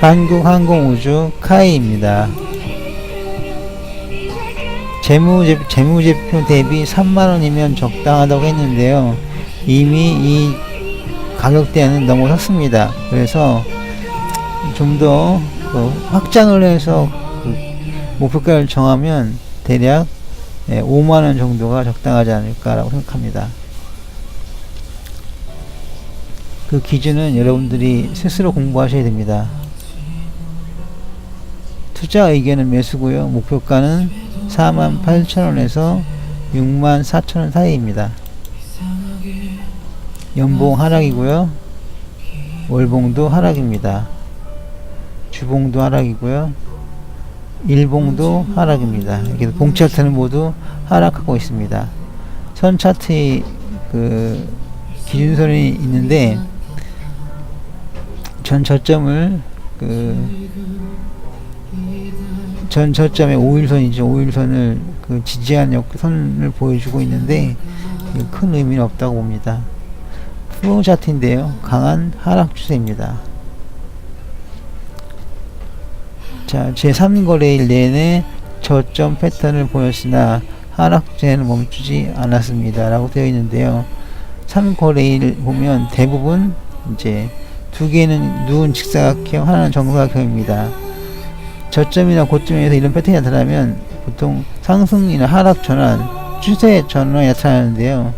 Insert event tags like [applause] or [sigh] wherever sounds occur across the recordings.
한국항공우주 카이입니다. 재무제, 재무제표 대비 3만원이면 적당하다고 했는데요. 이미 이 가격대는 넘어섰습니다. 그래서 좀 더 확장을 해서 그 목표가를 정하면 대략 5만원 정도가 적당하지 않을까라고 생각합니다. 그 기준은 여러분들이 스스로 공부하셔야 됩니다. 투자 의견은 매수고요. 목표가는 48,000원에서 64,000원 사이입니다. 연봉 하락이고요. 월봉도 하락입니다. 주봉도 하락이고요. 일봉도 하락입니다. 이렇게 봉차트는 모두 하락하고 있습니다. 선 차트의 그 기준선이 있는데 전 저점을 그 전 저점의 5일선이죠. 5일선을 그 지지한 역선을 보여주고 있는데 큰 의미는 없다고 봅니다. 프로 차트인데요. 강한 하락 추세입니다. 자, 제3거래일 내내 저점 패턴을 보였으나 하락 추세는 멈추지 않았습니다. 라고 되어 있는데요. 3거래일 보면 대부분 이제 두 개는 누운 직사각형, 하나는 정사각형입니다. 저점이나 고점에서 이런 패턴이 나타나면 보통 상승이나 하락 전환, 추세 전환이 나타나는데요.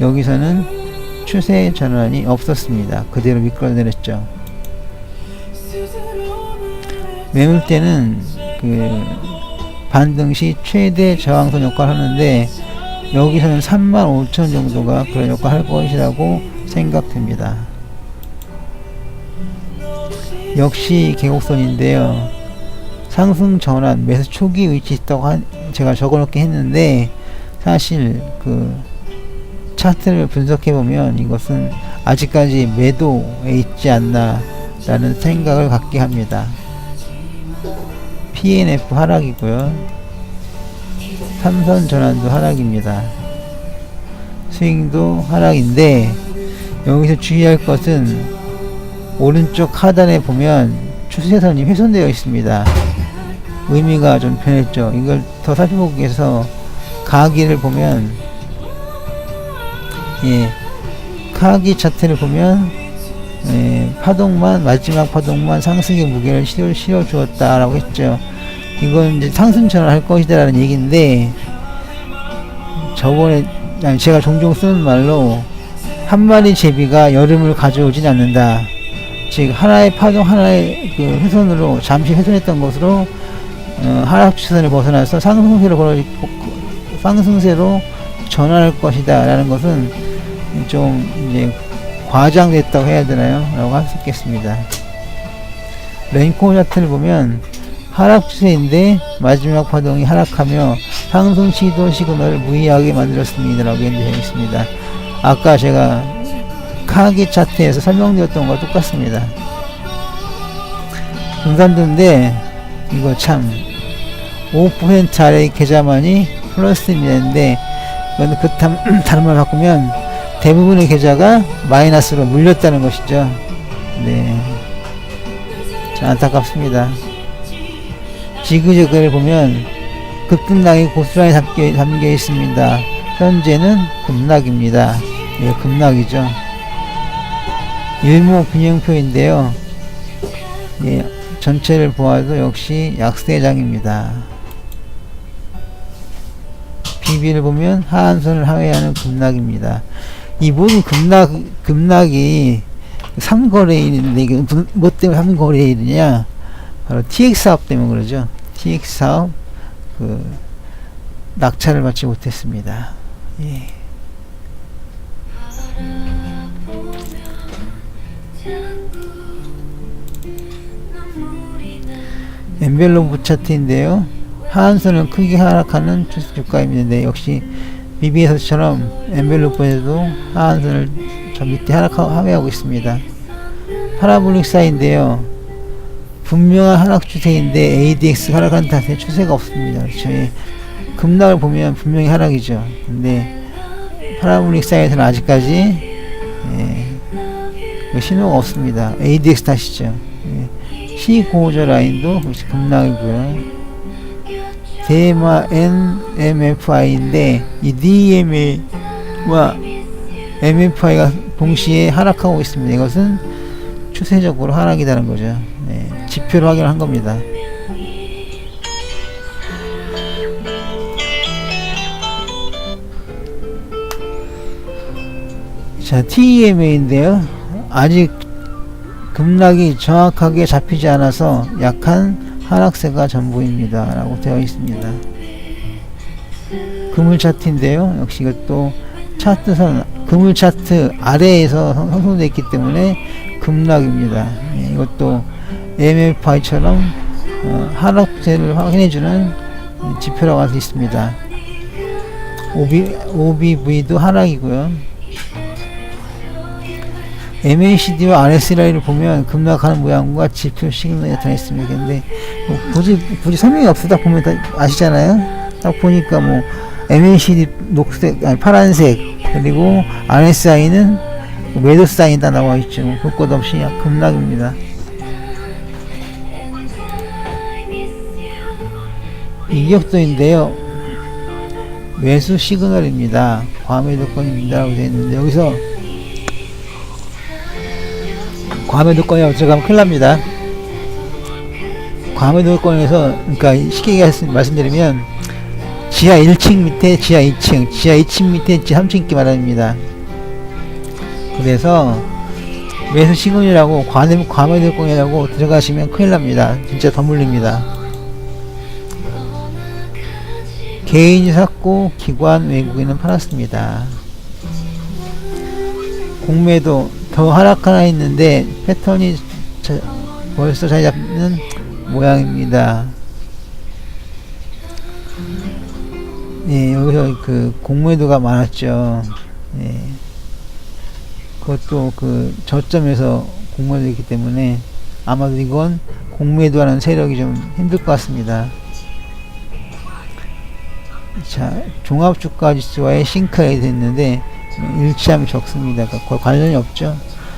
여기서는 추세 전환이 없었습니다. 그대로 미끄러내렸죠. 매물 때는 그 반등 시 최대 저항선 역할을 하는데 여기서는 3만 5천 정도가 그런 역할을 할 것이라고 생각됩니다. 역시 계곡선인데요. 상승 전환 매수 초기 위치 있다고 한, 제가 적어놓긴 했는데 사실 그 차트를 분석해 보면 이것은 아직까지 매도에 있지 않나 라는 생각을 갖게 합니다. PNF 하락이고요. 삼선 전환도 하락입니다. 스윙도 하락인데 여기서 주의할 것은 오른쪽 하단에 보면 추세선이 훼손되어 있습니다. 의미가 좀 변했죠. 이걸 더 살펴보기 위해서 가기를 보면 예, 카기 차트를 보면 예, 파동만 마지막 파동만 상승의 무게를 실어 주었다라고 했죠. 이건 이제 상승 전환할 것이다라는 얘기인데 저번에 제가 종종 쓰는 말로 한 마리 제비가 여름을 가져오진 않는다. 즉 하나의 파동 하나의 그 훼손으로 잠시 훼손했던 것으로 어, 하락 추선을 벗어나서 상승세로 걸어 상승세로 전환할 것이다라는 것은 좀 이제 과장됐다고 해야 되나요? 라고 할 수 있겠습니다. 랭코 차트를 보면 하락 추세인데 마지막 파동이 하락하며 상승 시도 시그널을 무의하게 만들었습니다. 라고 되어 있습니다. 아까 제가 카기 차트에서 설명드렸던 것과 똑같습니다. 등산도인데 이거 참 5% 아래 계좌만이 플러스 미래인데 이건 그 [clears throat] 다른, 다른 말 바꾸면 대부분의 계좌가 마이너스로 물렸다는 것이죠. 네. 자, 안타깝습니다. 지그재그를 보면 급등락이 고스란히 담겨, 담겨 있습니다. 현재는 급락입니다. 예, 급락이죠. 일목균형표인데요. 예, 전체를 보아도 역시 약세장입니다. 비비를 보면 하한선을 하회하는 급락입니다. 이 모든 급락, 급락이 3거래일인데, 이게 무슨- 뭐 때문에 3거래일이냐? 바로 TX 사업 때문에 그러죠. TX 사업, 그, 낙찰을 받지 못했습니다. 예. 엔벨로프 차트인데요. 하한선은 크게 하락하는 주가입니다. 역시 BB에서처럼 엔벨로프에도 하한선을 저 밑에 하락하고 하회하고 있습니다. 파라볼릭 사인데요. 분명한 하락 추세인데 ADX 하락한 탓에 추세가 없습니다. 저희 급락을 보면 분명히 하락이죠. 근데 파라보릭 사이트는 아직까지 예, 그 신호가 없습니다. ADX 탓이죠. 예, C 고저 라인도 급락이고요. 대마 NMFI인데 이 DMA와 MFI가 동시에 하락하고 있습니다. 이것은 추세적으로 하락이라는 거죠. 네, 지표로 확인한 겁니다. 자, TEMA인데요. 아직 급락이 정확하게 잡히지 않아서 약한 하락세가 전부입니다. 라고 되어 있습니다. 금을 차트인데요. 역시 이것도 차트선, 금을 차트 아래에서 선- 선소되어 있기 때문에 급락입니다. 예, 이것도 MFI처럼 어, 하락세를 확인해주는 지표라고 할 수 있습니다. OB, OBV도 하락이고요. MACD와 RSLI를 보면 급락하는 모양과 지표 시그널이 나타나 있습니다. 근데 뭐 굳이 굳이 설명이 없어다 보면 다 아시잖아요. 딱 보니까 뭐 MACD 녹색 아니 파란색 그리고 RSI는 매도 사인 다 나와 있죠. 뭐볼것 없이 급락입니다. 이격도인데요. 매수 시그널입니다. 과매도권입니다라고 되어 있는데 여기서 과매도권이 들어가면 큰일 납니다. 과매도권에서, 그러니까 쉽게 말씀드리면, 지하 1층 밑에 지하 2층, 지하 2층 밑에 지하 3층 있기 바랍니다. 그래서, 매수 시그널이라고 과매, 과매도권이라고 들어가시면 큰일 납니다. 진짜 더 물립니다. 개인이 샀고, 기관, 외국인은 팔았습니다. 공매도 더 하락 하나 있는데 패턴이 자, 벌써 자리 잡는 모양입니다. 네, 여기서 그 공매도가 많았죠. 네. 그것도 그 저점에서 공매도이기 때문에 아마도 이건 공매도하는 세력이 좀 힘들 것 같습니다. 자, 종합주가 지수와의 싱크가 됐는데 일치함이 적습니다. 그러니까 관련이 없죠.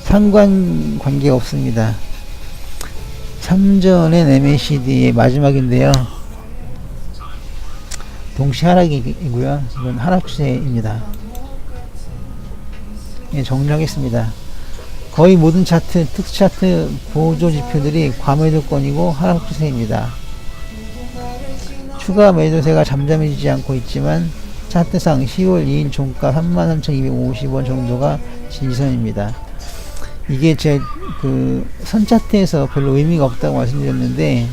상관 관계가 없습니다. 3전엔 MACD의 마지막인데요. 동시 하락이고요. 이건 하락 추세입니다. 예, 정리하겠습니다. 거의 모든 차트, 특수 차트 보조 지표들이 과매도권이고 하락 추세입니다. 추가 매도세가 잠잠해지지 않고 있지만 차트상 10월 2일 종가 33,250원 정도가 지지선입니다. 이게 제 그 선차트에서 별로 의미가 없다고 말씀드렸는데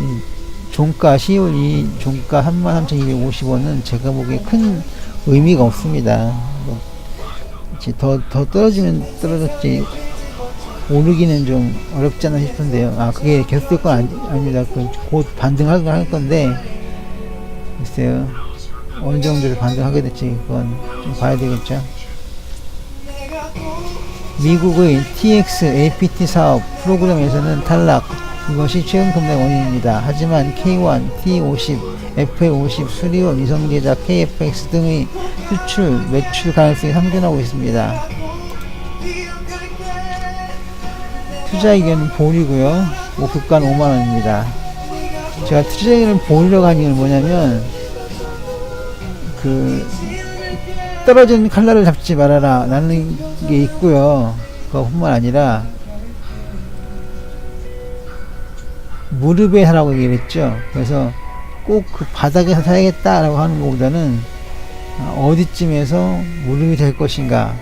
음, 종가 10월 2일 종가 33,250원은 제가 보기에 큰 의미가 없습니다. 뭐, 더, 더 떨어지면 떨어졌지 오르기는 좀 어렵지 않나 싶은데요. 아 그게 계속될 건 아니, 아닙니다. 그곧 반등할 할 건데 글쎄요 어느 정도로 반등하게 될지 그건 좀 봐야 되겠죠. 미국의 TX APT 사업 프로그램에서는 탈락 이것이 최근 급락 원인입니다. 하지만 K1, T50, FA50 수리원 위성제자 KFX 등의 수출, 매출 가능성이 상존하고 있습니다. 투자 의견은 보류고요. 목표가는 5만원입니다. 제가 투자 의견을 보류라고 한 이유는 뭐냐면 그 떨어진 칼날을 잡지 말아라 라는 게 있고요. 그것뿐만 아니라 무릎에 사라고 얘기를 했죠. 그래서 꼭 그 바닥에서 사야겠다라고 하는 것보다는 아, 어디쯤에서 무릎이 될 것인가.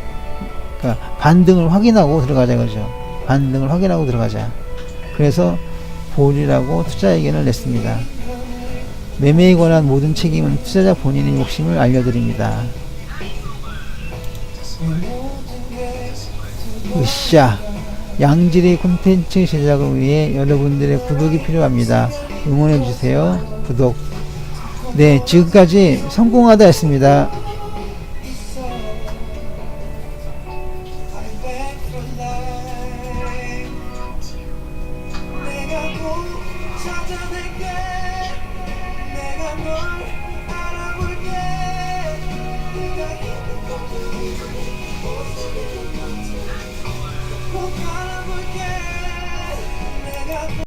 그러니까 반등을 확인하고 들어가자 그죠. 반등을 확인하고 들어가자. 그래서 보류라고 투자 의견을 냈습니다. 매매에 관한 모든 책임은 투자자 본인의 욕심을 알려드립니다. 으쌰 양질의 콘텐츠 제작을 위해 여러분들의 구독이 필요합니다. 응원해주세요. 구독. 네, 지금까지 성공하다 했습니다. 찾아낼게. 내가 널 알아볼게. 네가 있는 곳이 모습이 꼭 알아볼게. 내가